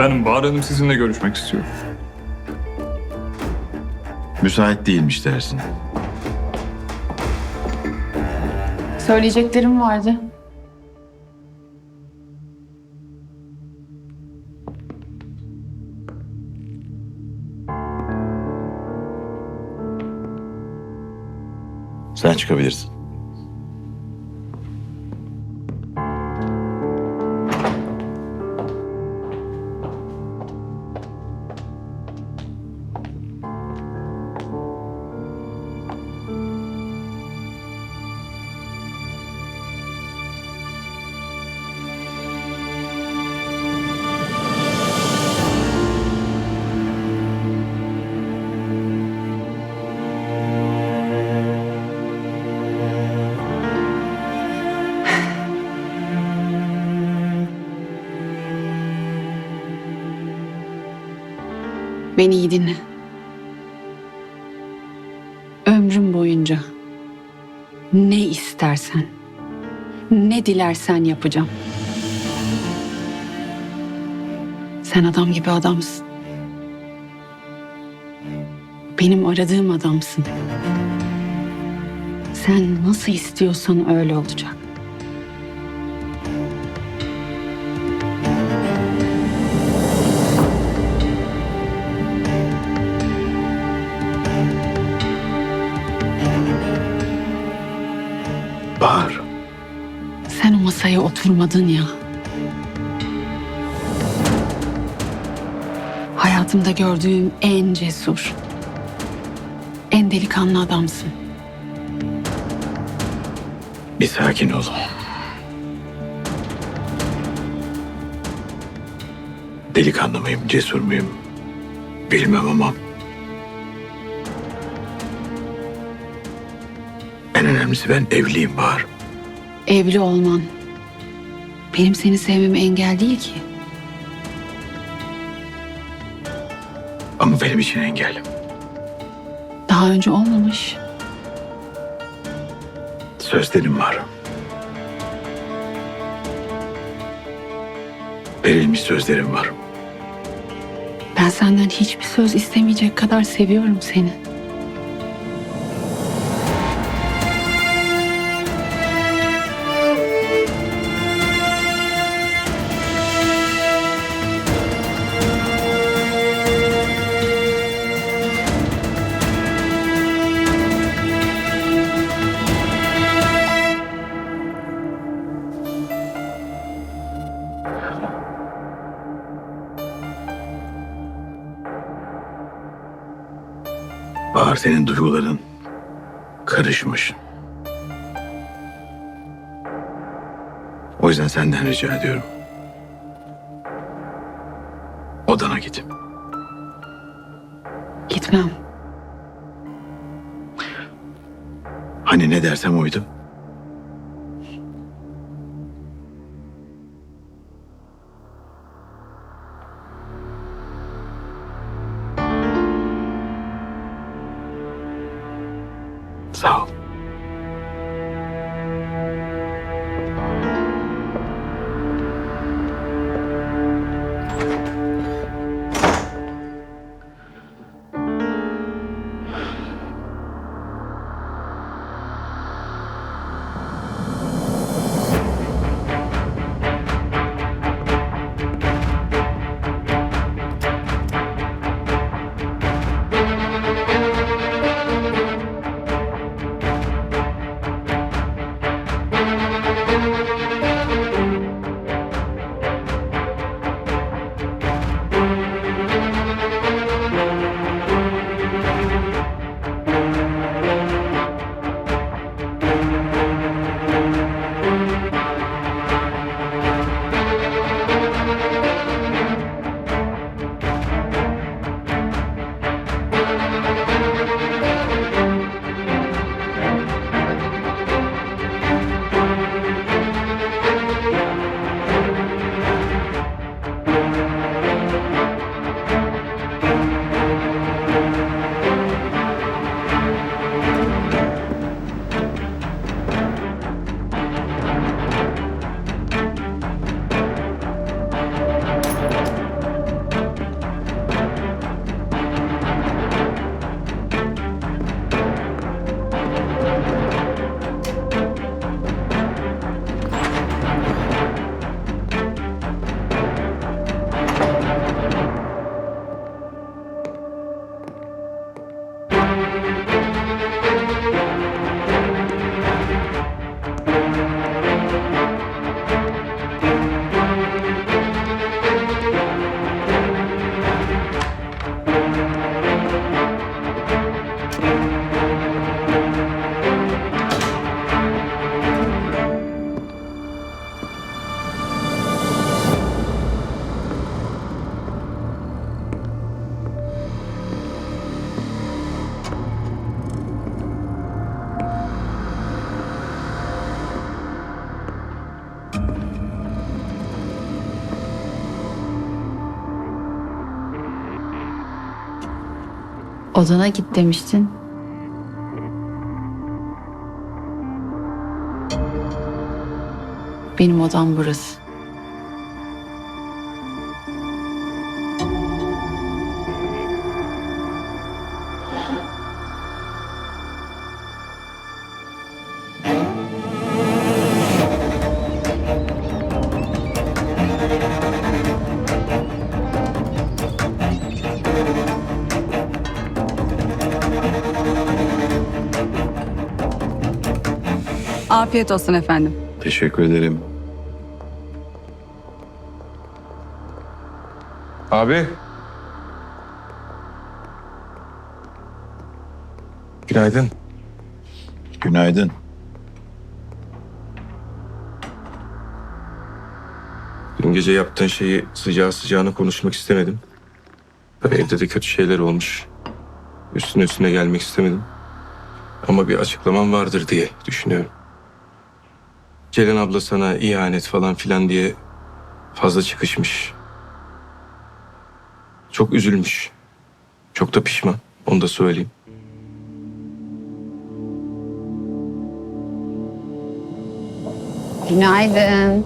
Efendim Bahar Hanım sizinle görüşmek istiyor. Müsait değilmiş dersin. Söyleyeceklerim vardı. Sen çıkabilirsin. Beni iyi dinle. Ömrüm boyunca ne istersen, ne dilersen yapacağım. Sen adam gibi adamsın. Benim aradığım adamsın. Sen nasıl istiyorsan öyle olacak. Bahar. Sen o masaya oturmadın ya. Hayatımda gördüğüm en cesur, en delikanlı adamsın. Bir sakin ol. Delikanlı mıyım, cesur muyum? Bilmem ama... önemlisi ben evliyim Bahar. Evli olman benim seni sevmeme engel değil ki. Ama benim için engel. Daha önce olmamış. Sözlerim var. Verilmiş sözlerim var. Ben senden hiçbir söz istemeyecek kadar seviyorum seni. Bahar senin duyguların karışmış. O yüzden senden rica ediyorum. Odana git. Gitmem. Hani ne dersem oydu. Odana git demiştin. Benim odam burası. Afiyet olsun efendim. Teşekkür ederim. Abi. Günaydın. Günaydın. Dün gece yaptığın şeyi sıcağı sıcağına konuşmak istemedim. Evde de kötü şeyler olmuş. Üstüne üstüne gelmek istemedim. Ama bir açıklamam vardır diye düşünüyorum. Ceren abla sana ihanet falan filan diye fazla çıkışmış. Çok üzülmüş. Çok da pişman. Onu da söyleyeyim. Günaydın.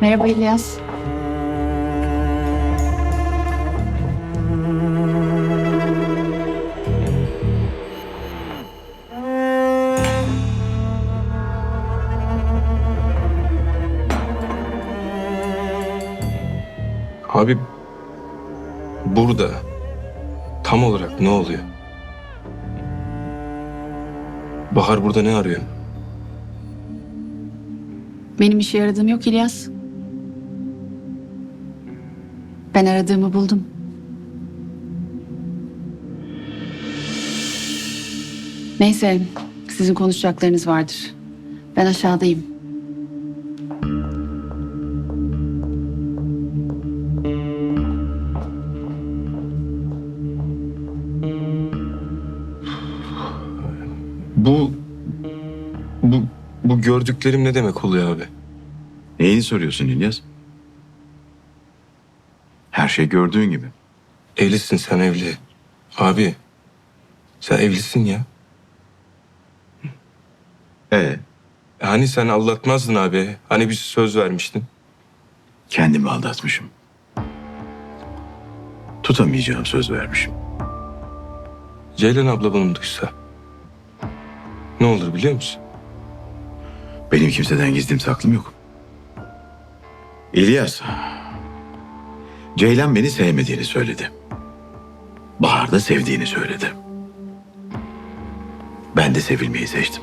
Merhaba İlyas. Abi burada tam olarak ne oluyor? Bahar burada ne arıyor? Benim işe yaradığım yok İlyas. Ben aradığımı buldum. Neyse, sizin konuşacaklarınız vardır. Ben aşağıdayım. Gördüklerim ne demek oluyor abi? Neyini soruyorsun İlyas? Her şey gördüğün gibi. Evlisin sen evli. Abi sen evlisin ya. Ee, Hani sen aldatmazdın abi. Hani bir söz vermiştin. kendimi aldatmışım. Tutamayacağım söz vermişim. Ceylan abla bunu duysa. Ne olur biliyor musun? Benim kimseden gizlim saklım yok. İlyas, Ceylan beni sevmediğini söyledi. Bahar da sevdiğini söyledi. Ben de sevilmeyi seçtim.